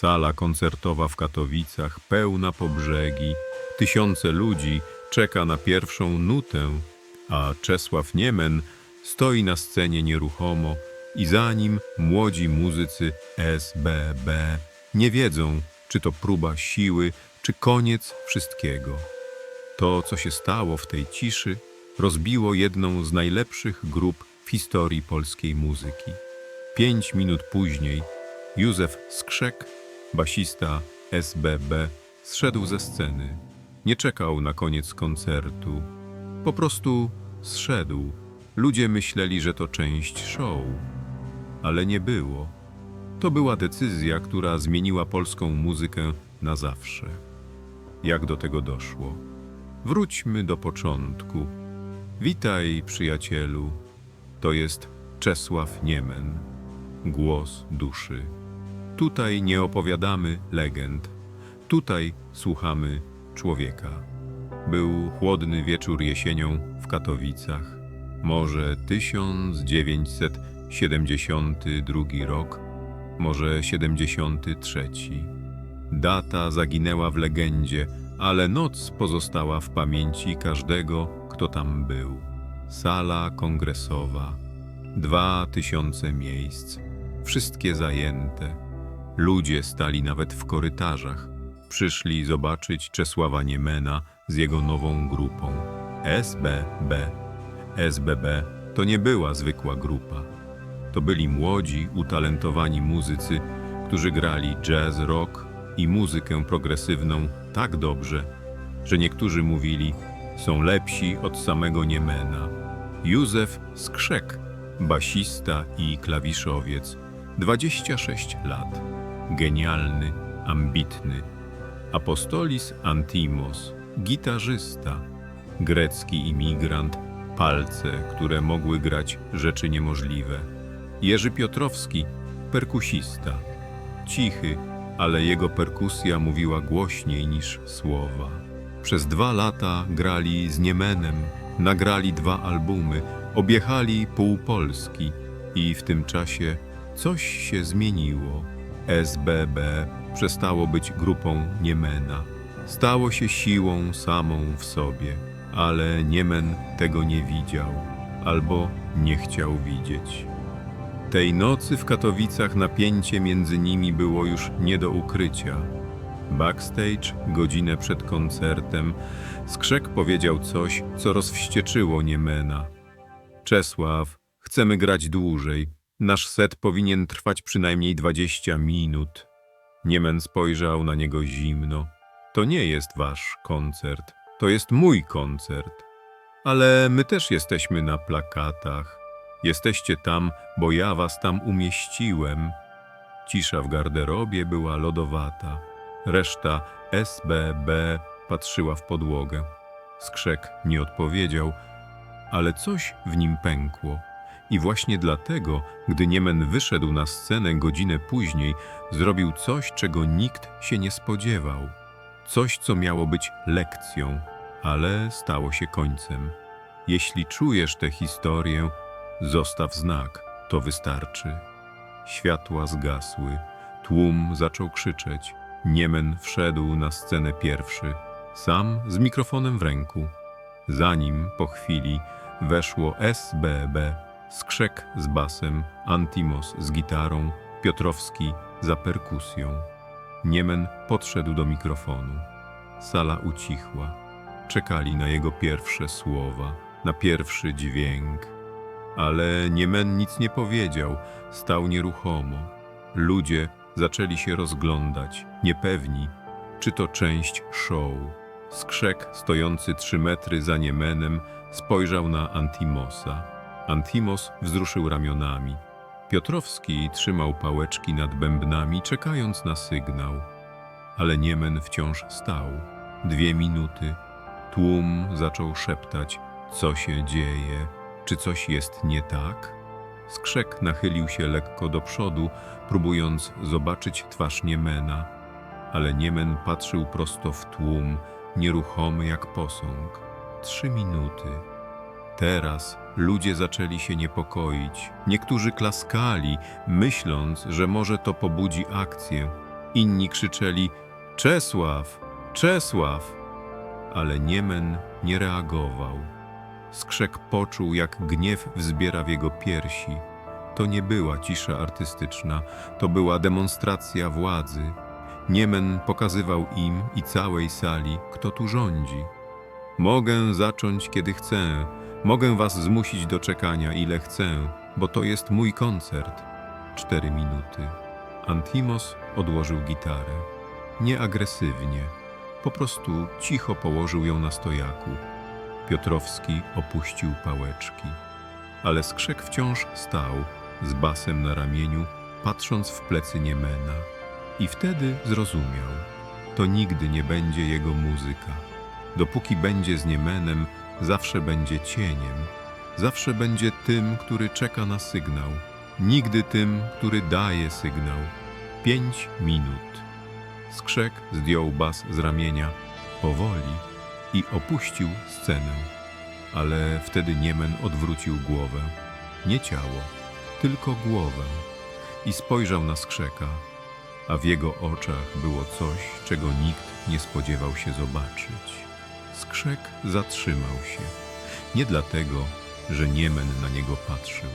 Sala koncertowa w Katowicach, pełna po brzegi, tysiące ludzi czeka na pierwszą nutę, a Czesław Niemen stoi na scenie nieruchomo i za nim młodzi muzycy SBB nie wiedzą, czy to próba siły, czy koniec wszystkiego. To, co się stało w tej ciszy, rozbiło jedną z najlepszych grup w historii polskiej muzyki. Pięć minut później Józef Skrzek, basista SBB, zszedł ze sceny. Nie czekał na koniec koncertu. Po prostu zszedł. Ludzie myśleli, że to część show. Ale nie było. To była decyzja, która zmieniła polską muzykę na zawsze. Jak do tego doszło? Wróćmy do początku. Witaj, przyjacielu. To jest Czesław Niemen, głos duszy. Tutaj nie opowiadamy legend, tutaj słuchamy człowieka. Był chłodny wieczór jesienią w Katowicach, może 1972 rok, może 73. Data zaginęła w legendzie, ale noc pozostała w pamięci każdego, kto tam był. Sala kongresowa, dwa tysiące miejsc, wszystkie zajęte. Ludzie stali nawet w korytarzach. Przyszli zobaczyć Czesława Niemena z jego nową grupą SBB. SBB to nie była zwykła grupa. To byli młodzi, utalentowani muzycy, którzy grali jazz, rock i muzykę progresywną tak dobrze, że niektórzy mówili, są lepsi od samego Niemena. Józef Skrzek, basista i klawiszowiec, 26 lat. Genialny, ambitny. Apostolis Antimos, gitarzysta. Grecki imigrant, palce, które mogły grać rzeczy niemożliwe. Jerzy Piotrowski, perkusista. Cichy, ale jego perkusja mówiła głośniej niż słowa. Przez dwa lata grali z Niemenem, nagrali dwa albumy, objechali pół Polski i w tym czasie coś się zmieniło. SBB przestało być grupą Niemena. Stało się siłą samą w sobie, ale Niemen tego nie widział albo nie chciał widzieć. Tej nocy w Katowicach napięcie między nimi było już nie do ukrycia. Backstage, godzinę przed koncertem, Skrzek powiedział coś, co rozwścieczyło Niemena. Czesław, chcemy grać dłużej. Nasz set powinien trwać przynajmniej 20 minut. Niemen spojrzał na niego zimno. To nie jest wasz koncert, to jest mój koncert. Ale my też jesteśmy na plakatach. Jesteście tam, bo ja was tam umieściłem. Cisza w garderobie była lodowata. Reszta SBB patrzyła w podłogę. Skrzek nie odpowiedział, ale coś w nim pękło. I właśnie dlatego, gdy Niemen wyszedł na scenę godzinę później, zrobił coś, czego nikt się nie spodziewał. Coś, co miało być lekcją, ale stało się końcem. Jeśli czujesz tę historię, zostaw znak, to wystarczy. Światła zgasły, tłum zaczął krzyczeć. Niemen wszedł na scenę pierwszy, sam z mikrofonem w ręku. Za nim, po chwili, weszło SBB, Skrzek z basem, Antimos z gitarą, Piotrowski za perkusją. Niemen podszedł do mikrofonu. Sala ucichła. Czekali na jego pierwsze słowa, na pierwszy dźwięk. Ale Niemen nic nie powiedział, stał nieruchomo. Ludzie zaczęli się rozglądać, niepewni, czy to część show. Skrzek, stojący trzy metry za Niemenem, spojrzał na Antimosa. Antimos wzruszył ramionami. Piotrowski trzymał pałeczki nad bębnami, czekając na sygnał. Ale Niemen wciąż stał. Dwie minuty. Tłum zaczął szeptać, co się dzieje, czy coś jest nie tak? Skrzek nachylił się lekko do przodu, próbując zobaczyć twarz Niemena, ale Niemen patrzył prosto w tłum, nieruchomy jak posąg. Trzy minuty. Teraz ludzie zaczęli się niepokoić. Niektórzy klaskali, myśląc, że może to pobudzi akcję. Inni krzyczeli Czesław, Czesław! Ale Niemen nie reagował. Skrzek poczuł, jak gniew wzbiera w jego piersi. To nie była cisza artystyczna, to była demonstracja władzy. Niemen pokazywał im i całej sali, kto tu rządzi. Mogę zacząć, kiedy chcę. Mogę was zmusić do czekania, ile chcę, bo to jest mój koncert. Cztery minuty. Antimos odłożył gitarę. Nie agresywnie, po prostu cicho położył ją na stojaku. Piotrowski opuścił pałeczki. Ale skrzek wciąż stał, z basem na ramieniu, patrząc w plecy Niemena. I wtedy zrozumiał, to nigdy nie będzie jego muzyka. Dopóki będzie z Niemenem, zawsze będzie cieniem. Zawsze będzie tym, który czeka na sygnał. Nigdy tym, który daje sygnał. Pięć minut. Skrzek zdjął bas z ramienia, powoli, i opuścił scenę. Ale wtedy Niemen odwrócił głowę. Nie ciało, tylko głowę. I spojrzał na skrzeka, a w jego oczach było coś, czego nikt nie spodziewał się zobaczyć. Skrzek zatrzymał się. Nie dlatego, że Niemen na niego patrzył,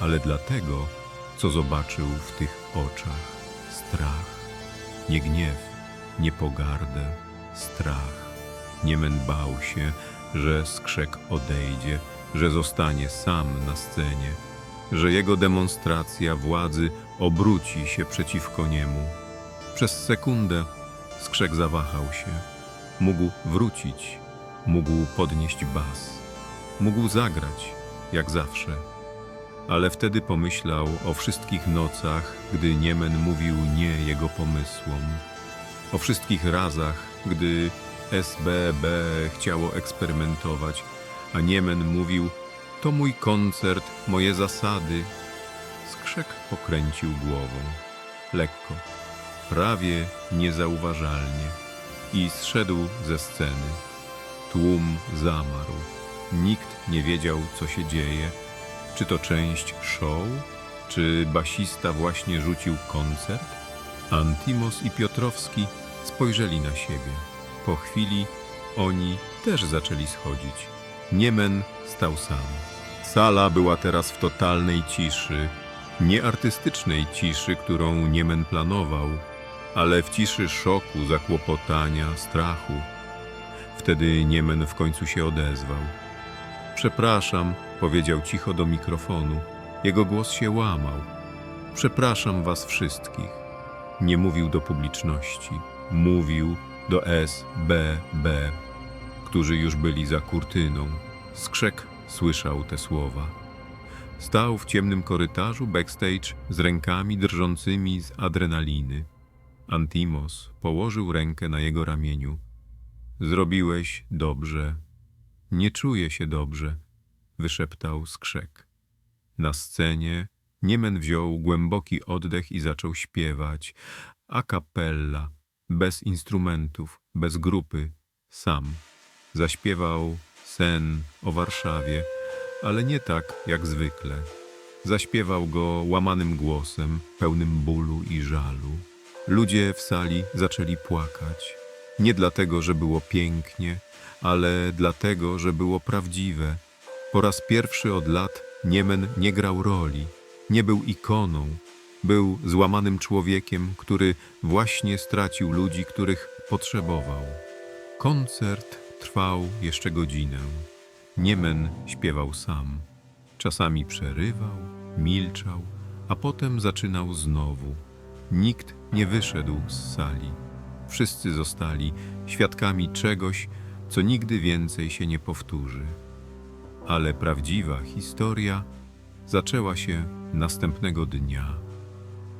ale dlatego, co zobaczył w tych oczach. Strach, nie gniew, nie pogardę, strach. Niemen bał się, że skrzek odejdzie, że zostanie sam na scenie, że jego demonstracja władzy obróci się przeciwko niemu. Przez sekundę skrzek zawahał się. Mógł wrócić, mógł podnieść bas, mógł zagrać, jak zawsze. Ale wtedy pomyślał o wszystkich nocach, gdy Niemen mówił nie jego pomysłom, o wszystkich razach, gdy SBB chciało eksperymentować, a Niemen mówił: To mój koncert, moje zasady. Skrzek pokręcił głową, lekko, prawie niezauważalnie, i zszedł ze sceny. Tłum zamarł. Nikt nie wiedział, co się dzieje. Czy to część show? Czy basista właśnie rzucił koncert? Antimos i Piotrowski spojrzeli na siebie. Po chwili oni też zaczęli schodzić. Niemen stał sam. Sala była teraz w totalnej ciszy, nie artystycznej ciszy, którą Niemen planował, ale w ciszy szoku, zakłopotania, strachu. Wtedy Niemen w końcu się odezwał. Przepraszam, powiedział cicho do mikrofonu. Jego głos się łamał. Przepraszam was wszystkich. Nie mówił do publiczności. Mówił do SBB, którzy już byli za kurtyną. Skrzek słyszał te słowa. Stał w ciemnym korytarzu backstage z rękami drżącymi z adrenaliny. Antimos położył rękę na jego ramieniu. Zrobiłeś dobrze. Nie czuję się dobrze, wyszeptał skrzek. Na scenie Niemen wziął głęboki oddech i zaczął śpiewać a cappella, bez instrumentów, bez grupy, sam. Zaśpiewał sen o Warszawie, ale nie tak jak zwykle. Zaśpiewał go łamanym głosem, pełnym bólu i żalu. Ludzie w sali zaczęli płakać. Nie dlatego, że było pięknie, ale dlatego, że było prawdziwe. Po raz pierwszy od lat Niemen nie grał roli, nie był ikoną, był złamanym człowiekiem, który właśnie stracił ludzi, których potrzebował. Koncert trwał jeszcze godzinę. Niemen śpiewał sam. Czasami przerywał, milczał, a potem zaczynał znowu. Nikt nie wyszedł z sali. Wszyscy zostali świadkami czegoś, co nigdy więcej się nie powtórzy. Ale prawdziwa historia zaczęła się następnego dnia,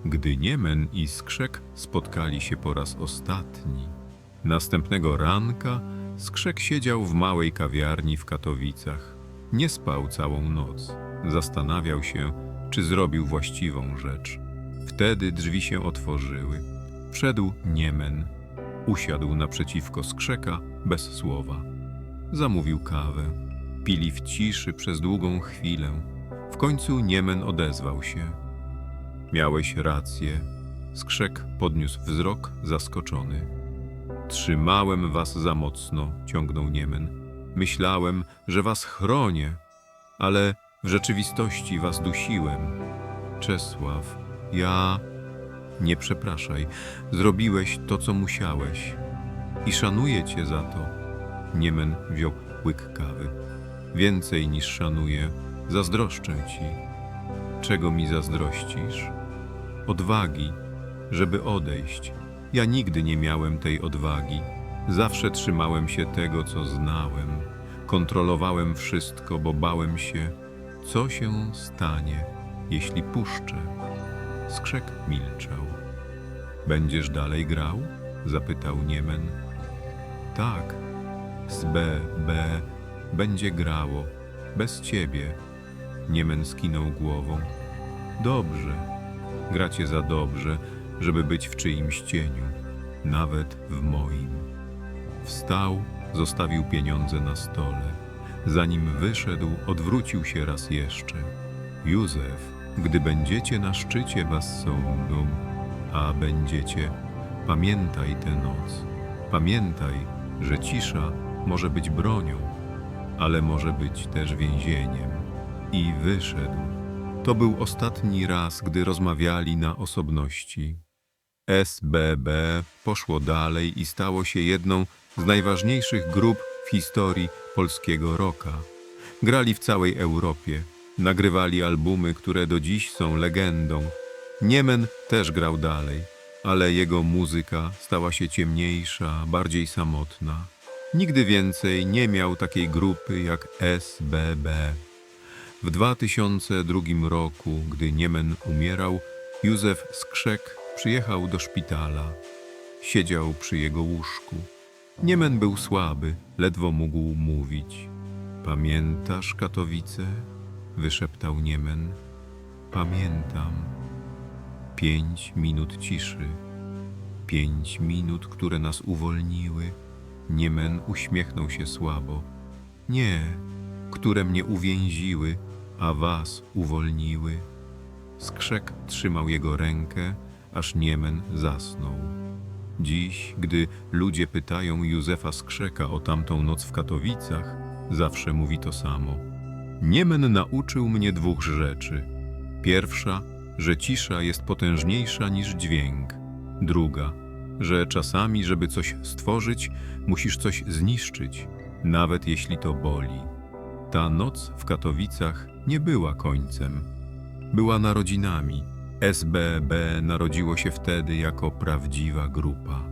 gdy Niemen i Skrzek spotkali się po raz ostatni. Następnego ranka Skrzek siedział w małej kawiarni w Katowicach. Nie spał całą noc. Zastanawiał się, czy zrobił właściwą rzecz. Wtedy drzwi się otworzyły. Wszedł Niemen. Usiadł naprzeciwko Skrzeka bez słowa. Zamówił kawę. Pili w ciszy przez długą chwilę. W końcu Niemen odezwał się. Miałeś rację. Skrzek podniósł wzrok zaskoczony. Trzymałem was za mocno, ciągnął Niemen. Myślałem, że was chronię, ale w rzeczywistości was dusiłem. Czesław, ja... Nie przepraszaj, zrobiłeś to, co musiałeś. I szanuję cię za to. Niemen wziął łyk kawy. Więcej niż szanuję, zazdroszczę ci. Czego mi zazdrościsz? Odwagi, żeby odejść. Ja nigdy nie miałem tej odwagi. Zawsze trzymałem się tego, co znałem. Kontrolowałem wszystko, bo bałem się, co się stanie, jeśli puszczę. Skrzek milczał. Będziesz dalej grał? zapytał Niemen. Tak, z B, B będzie grało, bez ciebie. Niemen skinął głową. Dobrze, gracie za dobrze, żeby być w czyimś cieniu, nawet w moim. Wstał, zostawił pieniądze na stole. Zanim wyszedł, odwrócił się raz jeszcze. Józef, gdy będziecie na szczycie was sądu, a będziecie, pamiętaj tę noc. Pamiętaj, że cisza może być bronią, ale może być też więzieniem. I wyszedł. To był ostatni raz, gdy rozmawiali na osobności. SBB poszło dalej i stało się jedną z najważniejszych grup w historii polskiego rocka. Grali w całej Europie, nagrywali albumy, które do dziś są legendą. Niemen też grał dalej, ale jego muzyka stała się ciemniejsza, bardziej samotna. Nigdy więcej nie miał takiej grupy jak SBB. W 2002 roku, gdy Niemen umierał, Józef Skrzek przyjechał do szpitala. Siedział przy jego łóżku. Niemen był słaby, ledwo mógł mówić. Pamiętasz Katowice? Wyszeptał Niemen. Pamiętam. Pięć minut ciszy. Pięć minut, które nas uwolniły. Niemen uśmiechnął się słabo. Nie, które mnie uwięziły, a was uwolniły. Skrzek trzymał jego rękę, aż Niemen zasnął. Dziś, gdy ludzie pytają Józefa Skrzeka o tamtą noc w Katowicach, zawsze mówi to samo. Niemen nauczył mnie dwóch rzeczy. Pierwsza, że cisza jest potężniejsza niż dźwięk. Druga, że czasami, żeby coś stworzyć, musisz coś zniszczyć, nawet jeśli to boli. Ta noc w Katowicach nie była końcem. Była narodzinami. SBB narodziło się wtedy jako prawdziwa grupa.